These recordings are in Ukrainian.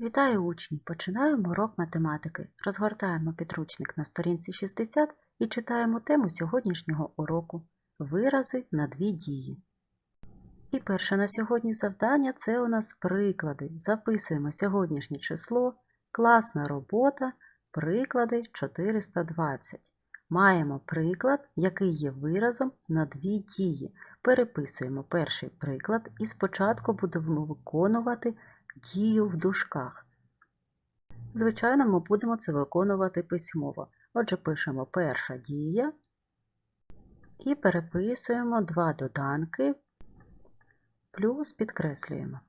Вітаю учні! Починаємо урок математики. Розгортаємо підручник на сторінці 60 і читаємо тему сьогоднішнього уроку Вирази на дві дії. І перше на сьогодні завдання це у нас приклади. Записуємо сьогоднішнє число, класна робота, приклади 420. Маємо приклад, який є виразом на дві дії. Переписуємо перший приклад і спочатку будемо виконувати дію в дужках. Звичайно, ми будемо це виконувати письмово. Отже, пишемо перша дія і переписуємо два доданки, плюс підкреслюємо.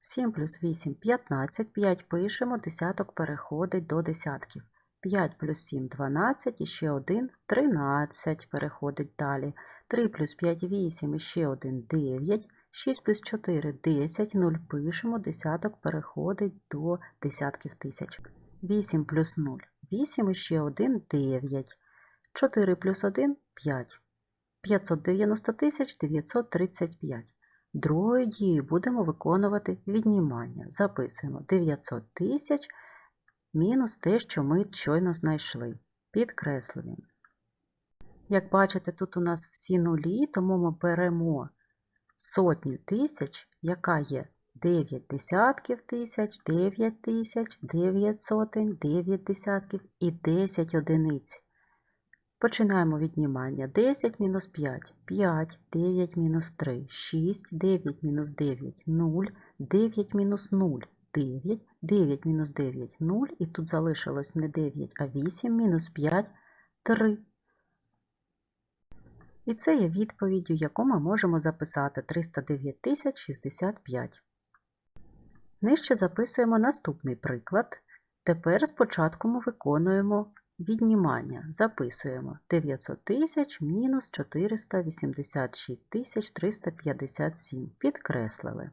7 плюс 8 – 15, 5 пишемо, десяток переходить до десятків. 5 плюс 7 – 12, і ще 1 – 13 переходить далі. 3 плюс 5 – 8, і ще 1 – 9. 6 плюс 4 – 10, 0 пишемо, десяток переходить до десятків тисяч. 8 плюс 0 – 8, і ще 1 – 9. 4 плюс 1 – 5. 590 тисяч 935. Другою дією будемо виконувати віднімання. Записуємо 900 тисяч мінус те, що ми щойно знайшли. Підкреслюємо. Як бачите, тут у нас всі нулі, тому ми беремо сотню тисяч, яка є 9 десятків тисяч, 9 тисяч, 9 сотень, 9 десятків і 10 одиниць. Починаємо віднімання. 10 мінус 5, 5, 9 мінус 3, 6, 9 мінус 9, 0, 9 мінус 0, 9, 9 мінус 9, 0, і тут залишилось не 9, а 8 мінус 5, 3. І це є відповіддю, яку ми можемо записати 309 тисяч 65. Нижче записуємо наступний приклад. Тепер спочатку ми виконуємо віднімання. Записуємо 900 тисяч мінус 486 тисяч 357. Підкреслили.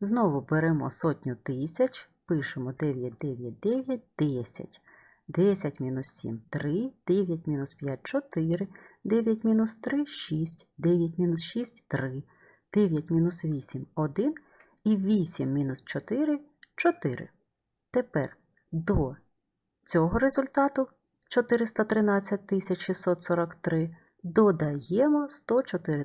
Знову беремо сотню тисяч, пишемо 999, 10. 10 мінус 7 – 3, 9 мінус 5 – 4, 9 мінус 3 – 6, 9 мінус 6 – 3, 9 мінус 8 – 1 і 8 мінус 4 – 4. Тепер до цього результату 413 643 додаємо 104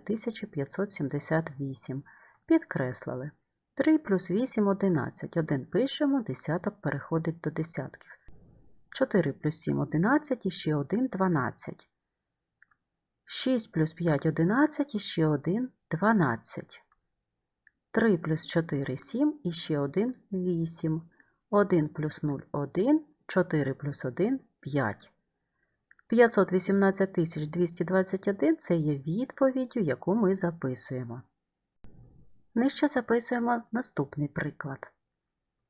578. Підкреслили. 3 плюс 8 – 11. 1 пишемо, десяток переходить до десятків. 4 плюс 7 – 11, і ще 1 – 12. 6 плюс 5 – 11, і ще 1 – 12. 3 плюс 4 – 7, і ще 1 – 8. 1 плюс 0 – 1, 4 плюс 1 – 5. 518 221 – це є відповіддю, яку ми записуємо. Нижче записуємо наступний приклад.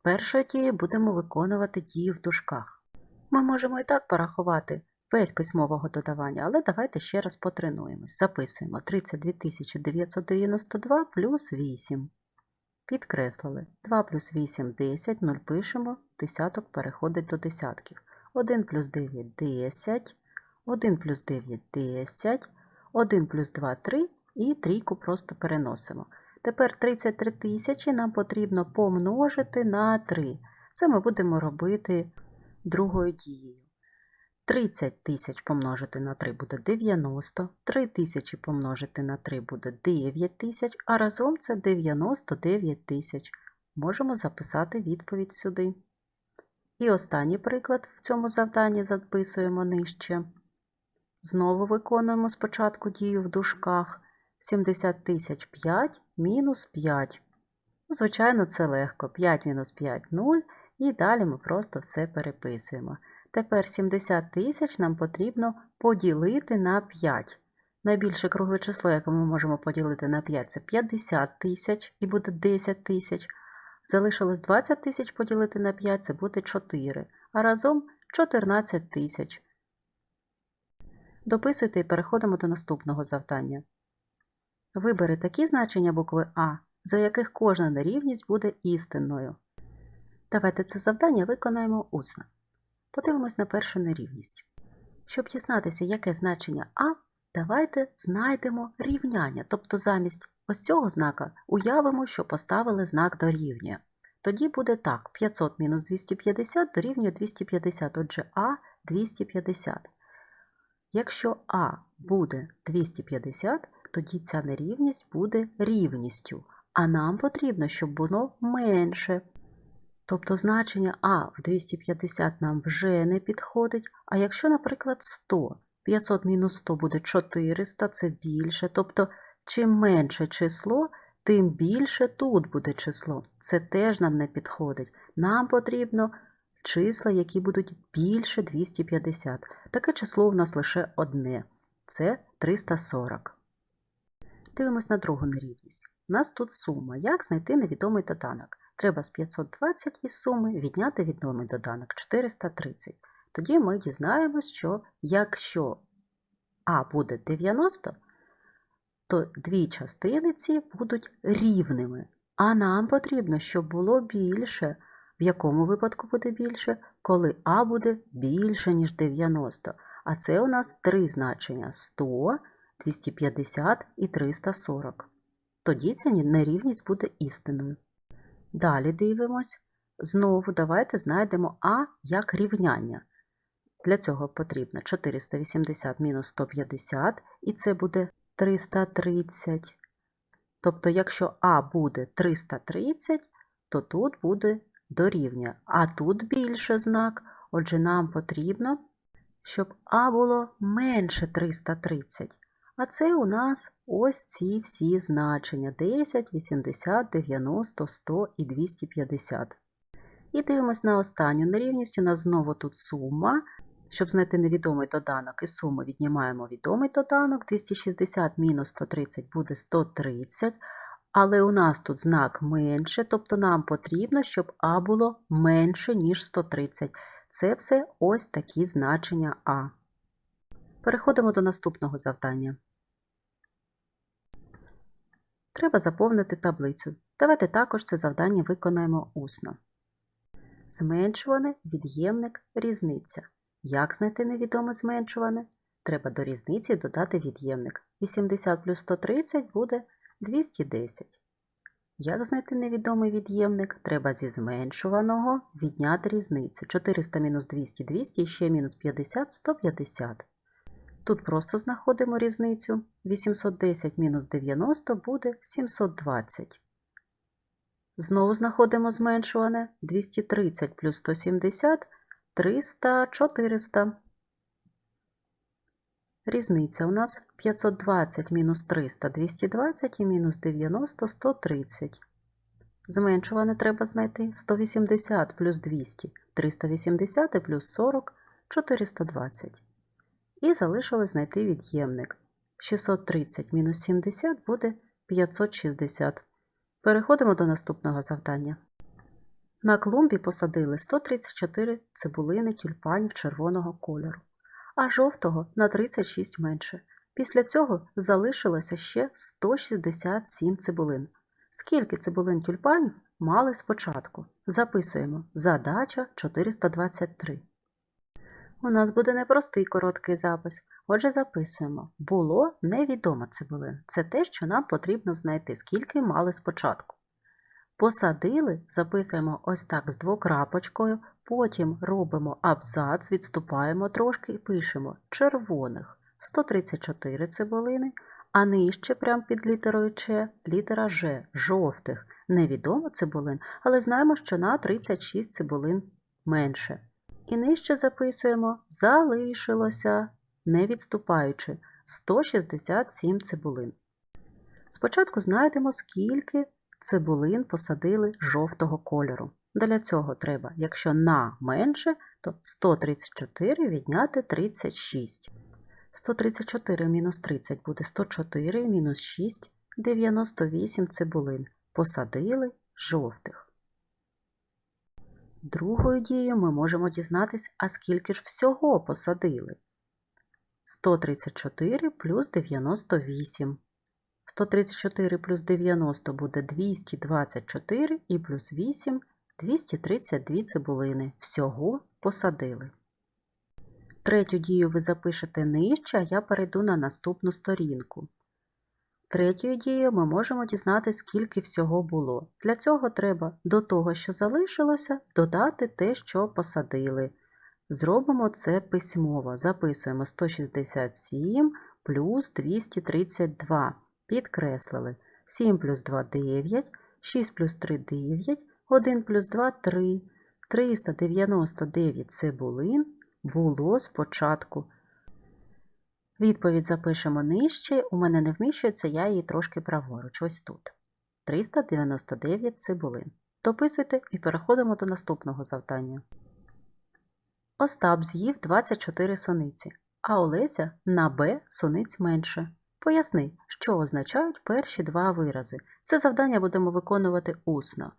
Першою дією будемо виконувати дію в дужках. Ми можемо і так порахувати без письмового додавання, але давайте ще раз потренуємось. Записуємо 32 992 плюс 8. Підкреслили. 2 плюс 8 – 10, 0 пишемо, десяток переходить до десятків. 1 плюс 9 – 10, 1 плюс 9 – 10, 1 плюс 2 – 3 і трійку просто переносимо. Тепер 33 тисячі нам потрібно помножити на 3. Це ми будемо робити другою дією. 30 тисяч помножити на 3 буде 90, 3 тисячі помножити на 3 буде 9 тисяч, а разом це 99 тисяч. Можемо записати відповідь сюди. І останній приклад в цьому завданні записуємо нижче. Знову виконуємо спочатку дію в дужках. 70 тисяч 5 мінус 5. Звичайно, це легко. 5 мінус 5 – 0. І далі ми просто все переписуємо. Тепер 70 тисяч нам потрібно поділити на 5. Найбільше кругле число, яке ми можемо поділити на 5, це 50 тисяч і буде 10 тисяч. Залишилось 20 тисяч поділити на 5, це буде 4. А разом 14 тисяч. Дописуйте і переходимо до наступного завдання. Вибери такі значення букви А, за яких кожна нерівність буде істинною. Давайте це завдання виконаємо усно. Подивимось на першу нерівність. Щоб дізнатися, яке значення А, давайте знайдемо рівняння, тобто замість ось цього знака уявимо, що поставили знак дорівнює. Тоді буде так: 500 мінус 250 дорівнює 250, отже А 250. Якщо А буде 250, тоді ця нерівність буде рівністю, а нам потрібно, щоб воно менше. Тобто значення А в 250 нам вже не підходить, а якщо, наприклад, 100, 500 мінус 100 буде 400, це більше. Тобто, чим менше число, тим більше тут буде число. Це теж нам не підходить. Нам потрібно числа, які будуть більше 250. Таке число у нас лише одне це 340. Дивимось на другу нерівність. У нас тут сума. Як знайти невідомий доданок? Треба з 520 із суми відняти відомий доданок 430. Тоді ми дізнаємось, що якщо А буде 90, то дві частини ці будуть рівними. А нам потрібно, щоб було більше. В якому випадку буде більше? Коли А буде більше, ніж 90. А це у нас три значення 100, 250 і 340. Тоді ця нерівність буде істинною. Далі дивимось. Знову давайте знайдемо А як рівняння. Для цього потрібно 480 мінус 150, і це буде 330. Тобто, якщо А буде 330, то тут буде дорівнює. А тут більше знак, отже, нам потрібно, щоб А було менше 330. А це у нас ось ці всі значення 10, 80, 90, 100 і 250. І дивимось на останню нерівність. У нас знову тут сума. Щоб знайти невідомий доданок із суми віднімаємо відомий доданок. 260 мінус 130 буде 130. Але у нас тут знак менше, тобто нам потрібно, щоб А було менше, ніж 130. Це все ось такі значення А. Переходимо до наступного завдання. Треба заповнити таблицю. Давайте також це завдання виконаємо усно. Зменшуване, від'ємник, різниця. Як знайти невідоме зменшуване? Треба до різниці додати від'ємник. 80 плюс 130 буде 210. Як знайти невідомий від'ємник? Треба зі зменшуваного відняти різницю. 400 мінус 200 200 і ще мінус 50 150. Тут просто знаходимо різницю. 810 мінус 90 буде 720. Знову знаходимо зменшуване 230 плюс 170 300 400. Різниця у нас 520 мінус 300 220 і мінус 90 130. Зменшуване треба знайти 180 плюс 200 380 плюс 40 420. І залишилось знайти від'ємник. 630 мінус 70 буде 560. Переходимо до наступного завдання. На клумбі посадили 134 цибулини тюльпанів червоного кольору, а жовтого на 36 менше. Після цього залишилося ще 167 цибулин. Скільки цибулин тюльпанів мали спочатку? Записуємо задача 423. У нас буде непростий короткий запис. Отже, записуємо. Було невідомо цибулин. Це те, що нам потрібно знайти, скільки мали спочатку. Посадили, записуємо ось так з двокрапочкою, потім робимо абзац, відступаємо трошки і пишемо червоних 134 цибулини, а нижче, прямо під літерою Ч, літера Ж, жовтих. Невідомо цибулин, але знаємо, що на 36 цибулин менше. І нижче записуємо залишилося, не відступаючи, 167 цибулин. Спочатку знайдемо, скільки цибулин посадили жовтого кольору. Для цього треба, якщо на менше, то 134 відняти 36. 134 мінус 30 буде 104 мінус 6 98 цибулин. Посадили жовтих. Другою дією ми можемо дізнатися, а скільки ж всього посадили. 134 плюс 98. 134 плюс 90 буде 224 і плюс 8 232 цибулини. Всього посадили. Третю дію ви запишете нижче, а я перейду на наступну сторінку. Третьою дією ми можемо дізнатися, скільки всього було. Для цього треба до того, що залишилося, додати те, що посадили. Зробимо це письмово. Записуємо 167 плюс 232. Підкреслили. 7 плюс 2 – 9, 6 плюс 3 – 9, 1 плюс 2 – 3. 399 цибулин було спочатку. Відповідь запишемо нижче. У мене не вміщується, я її трошки праворуч. Ось тут. 399 цибулин. Дописуйте і переходимо до наступного завдання. Остап з'їв 24 сониці, а Олеся на Б сониць менше. Поясни, що означають перші два вирази. Це завдання будемо виконувати усно.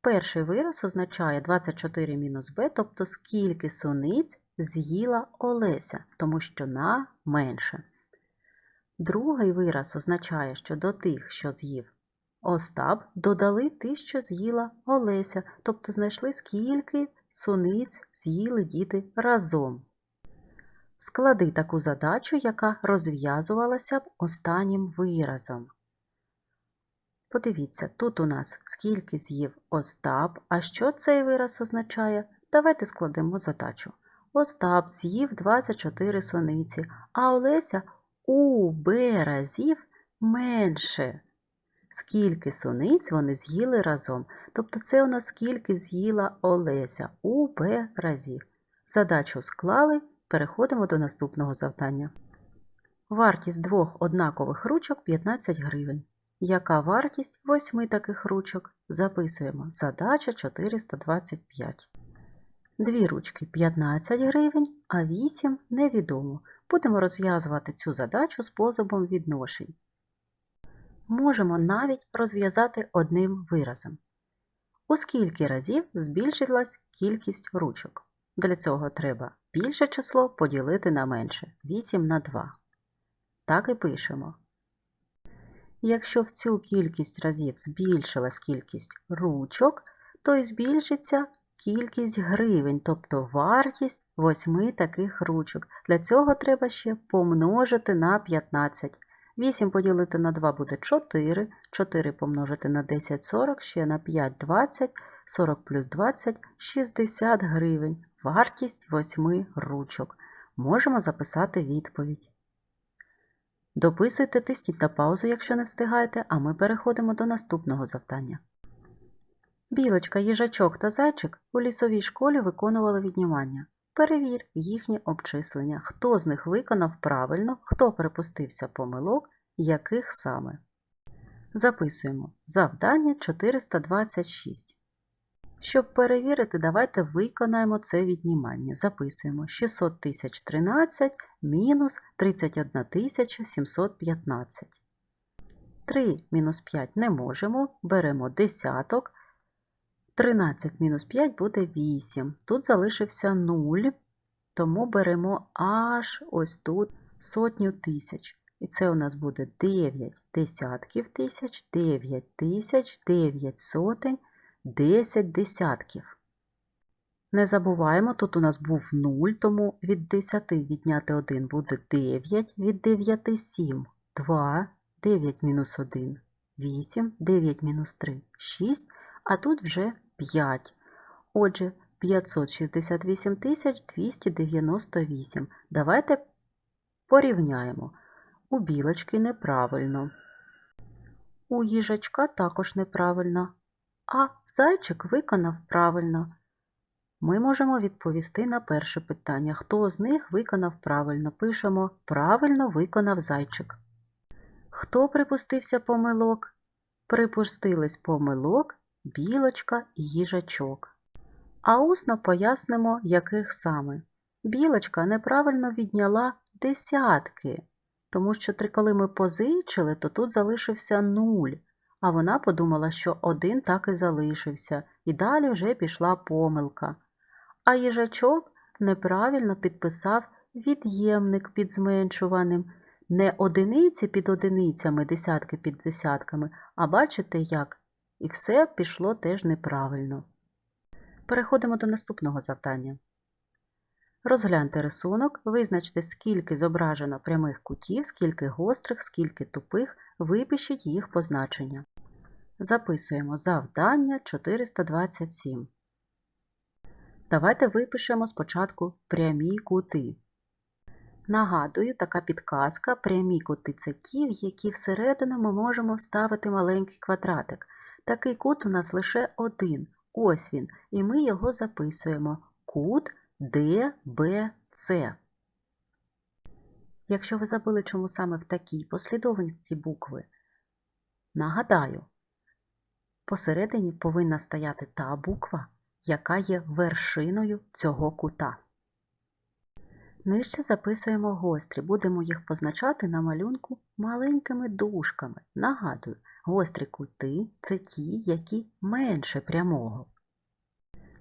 Перший вираз означає 24 мінус b, тобто скільки суниць з'їла Олеся, тому що на менше. Другий вираз означає, що до тих, що з'їв Остап, додали ті, що з'їла Олеся, тобто знайшли, скільки суниць з'їли діти разом. Склади таку задачу, яка розв'язувалася б останнім виразом. Подивіться, тут у нас скільки з'їв Остап, а що цей вираз означає? Давайте складемо задачу. Остап з'їв 24 сониці, а Олеся у Б разів менше. Скільки сониць вони з'їли разом? Тобто це у нас скільки з'їла Олеся у Б разів. Задачу склали, переходимо до наступного завдання. Вартість двох однакових ручок 15 гривень. Яка вартість восьми таких ручок? Записуємо. Задача 425. Дві ручки 15 гривень, а 8 невідомо. Будемо розв'язувати цю задачу способом відношень. Можемо навіть розв'язати одним виразом. У скільки разів збільшилась кількість ручок? Для цього треба більше число поділити на менше 8 на 2. Так і пишемо. Якщо в цю кількість разів збільшилась кількість ручок, то і збільшиться кількість гривень, тобто вартість восьми таких ручок. Для цього треба ще помножити на 15. 8 поділити на 2 буде 4, 4 помножити на 10 40, ще на 5 20, 40 плюс 20 60 гривень. Вартість восьми ручок. Можемо записати відповідь. Дописуйте, тисніть на паузу, якщо не встигаєте, а ми переходимо до наступного завдання. Білочка, їжачок та зайчик у лісовій школі виконували віднімання. Перевір їхнє обчислення, хто з них виконав правильно, хто припустився помилок, яких саме. Записуємо завдання 426. Щоб перевірити, давайте виконаємо це віднімання. Записуємо 600 тисяч 13 мінус 31 тисяча 715. 3 мінус 5 не можемо, беремо десяток. 13 мінус 5 буде 8. Тут залишився 0, тому беремо аж ось тут сотню тисяч. І це у нас буде 9 десятків тисяч, 9 тисяч, 9 сотень, 10 десятків. Не забуваємо, тут у нас був 0, тому від 10 відняти 1 буде 9, від 9 7, 2, 9 мінус 1, 8, 9 мінус 3, 6, а тут вже 5. Отже, 568 298. Давайте порівняємо. У білочки неправильно. У їжачка також неправильно. А зайчик виконав правильно. Ми можемо відповісти на перше питання. Хто з них виконав правильно? Пишемо Правильно виконав зайчик. Хто припустився помилок? Припустились помилок білочка і їжачок. А усно пояснимо, яких саме. Білочка неправильно відняла десятки, тому що коли ми позичили, то тут залишився нуль, а вона подумала, що один так і залишився, і далі вже пішла помилка. А їжачок неправильно підписав від'ємник під зменшуваним. Не одиниці під одиницями, десятки під десятками, а бачите як? І все пішло теж неправильно. Переходимо до наступного завдання. Розгляньте рисунок, визначте, скільки зображено прямих кутів, скільки гострих, скільки тупих, випишіть їх позначення. Записуємо завдання 427. Давайте випишемо спочатку прямі кути. Нагадую, така підказка прямі кути це ті, в які всередину ми можемо вставити маленький квадратик. Такий кут у нас лише один. Ось він, і ми його записуємо. Кут ДБЦ. Якщо ви забули, чому саме в такій послідовності букви, нагадаю, посередині повинна стояти та буква, яка є вершиною цього кута. Нижче записуємо гострі, будемо їх позначати на малюнку маленькими дужками. Нагадую, гострі кути це ті, які менше прямого.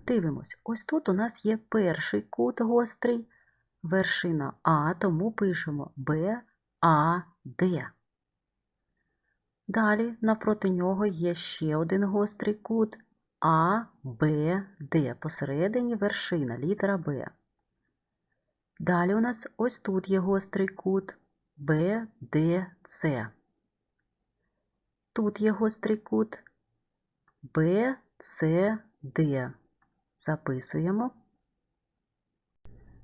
Дивимось, ось тут у нас є перший кут гострий, вершина А, тому пишемо Б, А, Д. Далі напроти нього є ще один гострий кут А, Б, Д. Посередині вершина, літера Б. Далі у нас ось тут є гострий кут Б, Д, С. Тут є гострий кут Б, С, Д. Записуємо.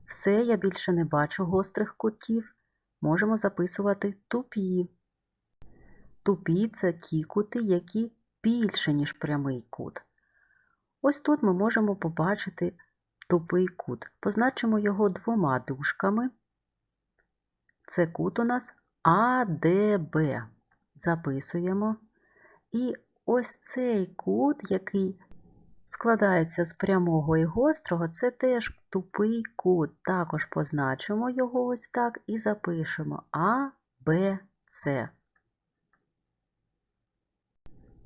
Все, я більше не бачу гострих кутів. Можемо записувати тупі. Тупі це ті кути, які більше, ніж прямий кут. Ось тут ми можемо побачити тупий кут. Позначимо його двома дужками. Це кут у нас АДБ. Записуємо. І ось цей кут, який складається з прямого і гострого, це теж тупий кут. Також позначимо його ось так і запишемо А, Б, С.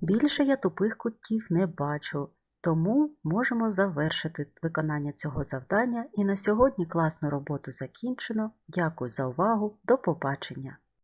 Більше я тупих кутів не бачу, тому можемо завершити виконання цього завдання. І на сьогодні класну роботу закінчено. Дякую за увагу. До побачення!